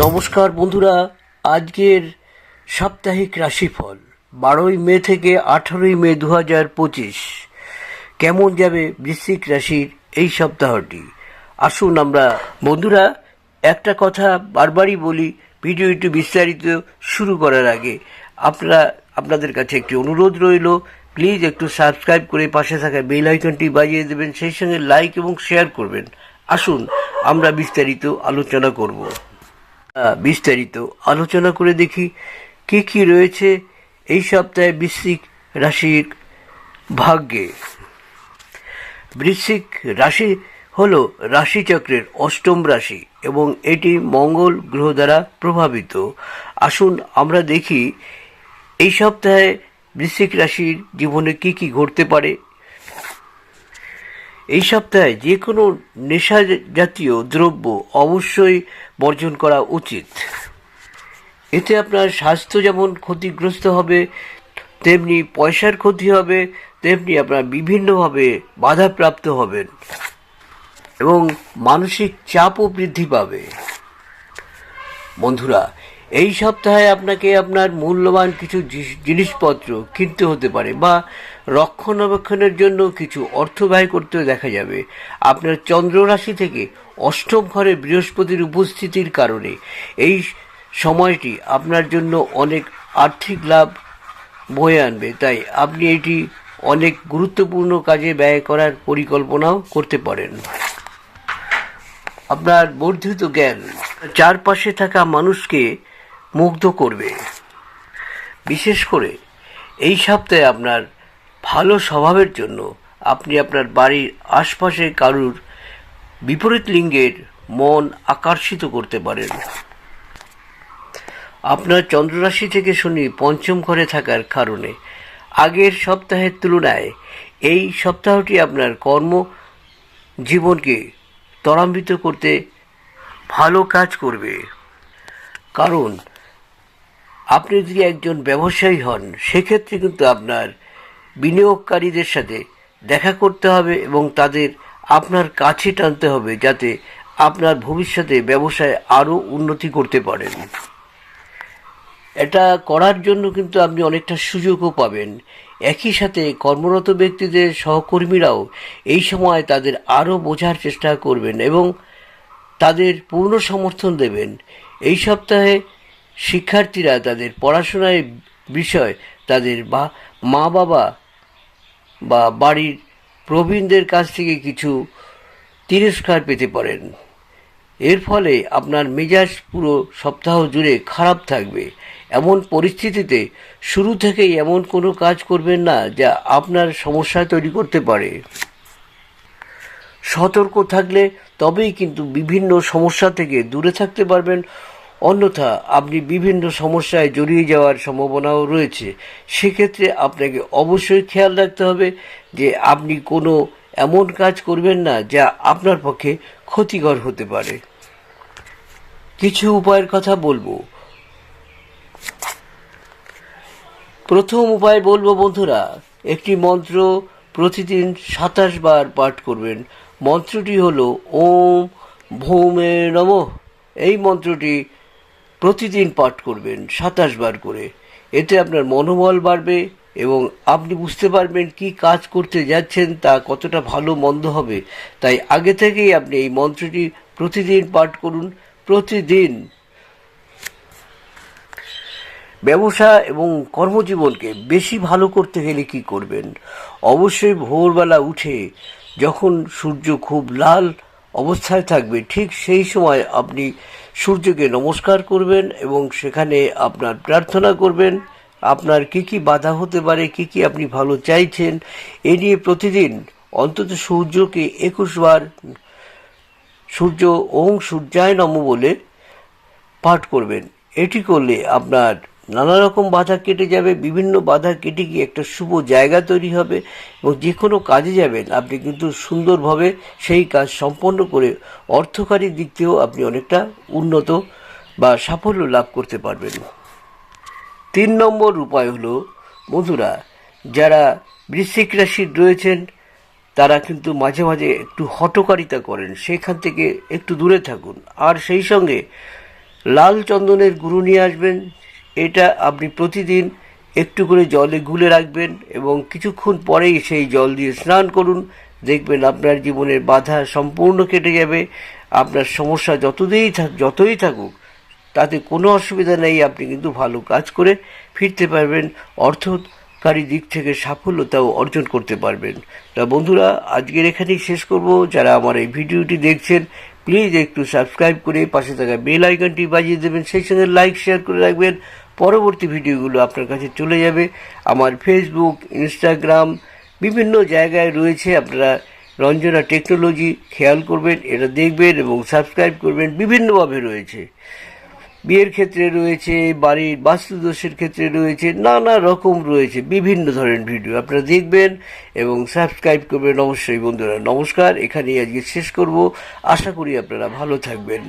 নমস্কার বন্ধুরা, আজকের সাপ্তাহিক রাশিফল, বারোই মে থেকে আঠারোই মে দু হাজার পঁচিশ। কেমন যাবে বৃশ্চিক রাশির এই সপ্তাহটি? আসুন আমরা, বন্ধুরা, একটা কথা বারবারই বলি, ভিডিও একটু বিস্তারিত শুরু করার আগে, আপনারা, আপনাদের কাছে একটি অনুরোধ রইল প্লিজ একটু সাবস্ক্রাইব করে পাশে থাকা বেল আইকনটি বাজিয়ে দেবেন, সেই সঙ্গে লাইক এবং শেয়ার করবেন। আসুন, আমরা বিস্তারিত আলোচনা করব। বিস্তারিত আলোচনা করে দেখি কি কি রয়েছে এই সপ্তাহে বৃশ্চিক রাশির ভাগ্যে। বৃশ্চিক রাশি হল রাশিচক্রের অষ্টম রাশি এবং এটি মঙ্গল গ্রহ দ্বারা প্রভাবিত। আসুন আমরা দেখি এই সপ্তাহে বৃশ্চিক রাশির জীবনে কি কি ঘটতে পারে। এই সপ্তাহে যে কোনো নেশা জাতীয় দ্রব্য অবশ্যই বর্জন করা উচিত। এতে আপনার স্বাস্থ্য যেমন ক্ষতিগ্রস্ত হবে, তেমনি পয়সার ক্ষতি হবে, তেমনি আপনার বিভিন্নভাবে বাধাপ্রাপ্ত হবেন এবং মানসিক চাপও বৃদ্ধি পাবে। বন্ধুরা এই সপ্তাহে আপনাকে আপনার মূল্যবান কিছু জিনিসপত্র কিনতে হতে পারে বা রক্ষণাবেক্ষণের জন্য কিছু অর্থ ব্যয় করতে দেখা যাবে। আপনার চন্দ্র রাশি থেকে অষ্টম ঘরে বৃহস্পতির উপস্থিতির কারণে এই সময়টি আপনার জন্য অনেক আর্থিক লাভ বয়ে আনবে। তাই আপনি এটি অনেক গুরুত্বপূর্ণ কাজে ব্যয় করার পরিকল্পনাও করতে পারেন। আপনার বর্ধিত জ্ঞান, চারপাশে থাকা মানুষকে মুগ্ধ করবে। বিশেষ করে এই সপ্তাহে আপনার ভালো স্বভাবের জন্য আপনি আপনার বাড়ির আশপাশে কারুর বিপরীত লিঙ্গের মন আকর্ষিত করতে পারেন। আপনার চন্দ্ররাশি থেকে শনি পঞ্চম ঘরে থাকার কারণে আগের সপ্তাহের তুলনায় এই সপ্তাহটি আপনার কর্ম জীবনকে ত্বরান্বিত করতে ভালো কাজ করবে। কারণ আপনি যদি একজন ব্যবসায়ী হন, সেক্ষেত্রে কিন্তু আপনার বিনিয়োগকারীদের সাথে দেখা করতে হবে এবং তাদের আপনার কাছে টানতে হবে যাতে আপনার ভবিষ্যতে ব্যবসায় আরও উন্নতি করতে পারেন। এটা করার জন্য কিন্তু আপনি অনেকটা সুযোগও পাবেন। একই সাথে কর্মরত ব্যক্তিদের সহকর্মীরাও এই সময় তাদের আরও বোঝার চেষ্টা করবেন এবং তাদের পূর্ণ সমর্থন দেবেন। এই সপ্তাহে শিক্ষার্থীরা তাদের পড়াশোনার বিষয় তাদের মা বাবা বা বাড়ির প্রবীণদের কাছ থেকে কিছু তিরস্কার পেতে পারেন। এর ফলে আপনার মেজাজ পুরো সপ্তাহ জুড়ে খারাপ থাকবে। এমন পরিস্থিতিতে শুরু থেকেই এমন কোনো কাজ করবেন না যা আপনার সমস্যা তৈরি করতে পারে। সতর্ক থাকলে তবেই কিন্তু বিভিন্ন সমস্যা থেকে দূরে থাকতে পারবেন অন্যথা আপনি বিভিন্ন সমস্যায় জড়িয়ে যাওয়ার সম্ভাবনাও রয়েছে। সেক্ষেত্রে আপনাকে অবশ্যই খেয়াল রাখতে হবে যে আপনি কোনো এমন কাজ করবেন না যা আপনার পক্ষে ক্ষতিকর হতে পারে। কিছু উপায়ের কথা বলব। প্রথম উপায় বলব বন্ধুরা, একটি মন্ত্র প্রতিদিন সাতাশ বার পাঠ করবেন। মন্ত্রটি হলো ওম ভৌমে নম। এই মন্ত্রটি প্রতিদিন পাঠ করবেন, সাতাশ বার করে। এতে আপনার মনোবল বাড়বে এবং আপনি বুঝতে পারবেন কি কাজ করতে যাচ্ছেন, তা কতটা ভালো মন্দ হবে। তাই আগে থেকেই আপনি এই মন্ত্রটি প্রতিদিন পাঠ করুন, প্রতিদিন। ব্যবসা এবং কর্মজীবনকে বেশি ভালো করতে গেলে কি করবেন? অবশ্যই ভোরবেলা উঠে যখন সূর্য খুব লাল অবস্থায় থাকবে। ঠিক সেই সময় আপনি সূর্যকে নমস্কার করবেন এবং সেখানে আপনার প্রার্থনা করবেন, আপনার কি কি বাধা হতে পারে, কি কি আপনি ভালো চাইছেন, এ নিয়ে প্রতিদিন অন্তত সূর্যকে একুশ বার সূর্য ওং সূর্যায় নম বলে পাঠ করবেন। এটি করলে আপনার নানা রকম বাধা কেটে যাবে, বিভিন্ন বাধা কেটে গিয়ে একটা শুভ জায়গা তৈরি হবে এবং যে কোনো কাজে যাবেন, আপনি কিন্তু সুন্দরভাবে সেই কাজ সম্পন্ন করে অর্থকারী দিক থেকেও আপনি অনেকটা উন্নত বা সাফল্য লাভ করতে পারবেন। তিন নম্বর উপায় হলো, বন্ধুরা, যারা বৃশ্চিক রাশির রয়েছেন, তারা কিন্তু মাঝে মাঝে একটু হটকারিতা করেন, সেখান থেকে একটু দূরে থাকুন। আর সেই সঙ্গে লাল চন্দনের গুরু নিয়ে আসবেন এটা আপনি প্রতিদিন একটু করে জলে গুলে রাখবেন এবং কিছুক্ষণ পরেই সেই জল দিয়ে স্নান করুন। দেখবেন আপনার জীবনের বাধা সম্পূর্ণ কেটে যাবে। আপনার সমস্যা যতদিনই থাক যতই থাকুক, তাতে কোনো অসুবিধা নেই। আপনি কিন্তু ভালো কাজ করে ফিরতে পারবেন। অর্থকারী দিক থেকে সাফল্যতাও অর্জন করতে পারবেন। তা বন্ধুরা, আজকের এখানেই শেষ করব। যারা আমার এই ভিডিওটি দেখছেন প্লিজ একটু সাবস্ক্রাইব করে পাশে থাকা বেল আইকনটি বাজিয়ে দেবেন। সেই সঙ্গে লাইক শেয়ার করে রাখবেন। পরবর্তী ভিডিওগুলো আপনার কাছে চলে যাবে। আমার ফেসবুক ইনস্টাগ্রাম বিভিন্ন জায়গায় রয়েছে। আপনারা রঞ্জনা টেকনোলজি খেয়াল করবেন, এটা দেখবেন এবং সাবস্ক্রাইব করবেন। বিভিন্নভাবে রয়েছে। বিয়ের ক্ষেত্রে রয়েছে, বাড়ির বাস্তুদোষের ক্ষেত্রে রয়েছে, নানা রকম রয়েছে, বিভিন্ন ধরনের ভিডিও আপনারা দেখবেন এবং সাবস্ক্রাইব করবেন অবশ্যই বন্ধুরা। নমস্কার, এখানেই আজকে শেষ করব। আশা করি আপনারা ভালো থাকবেন।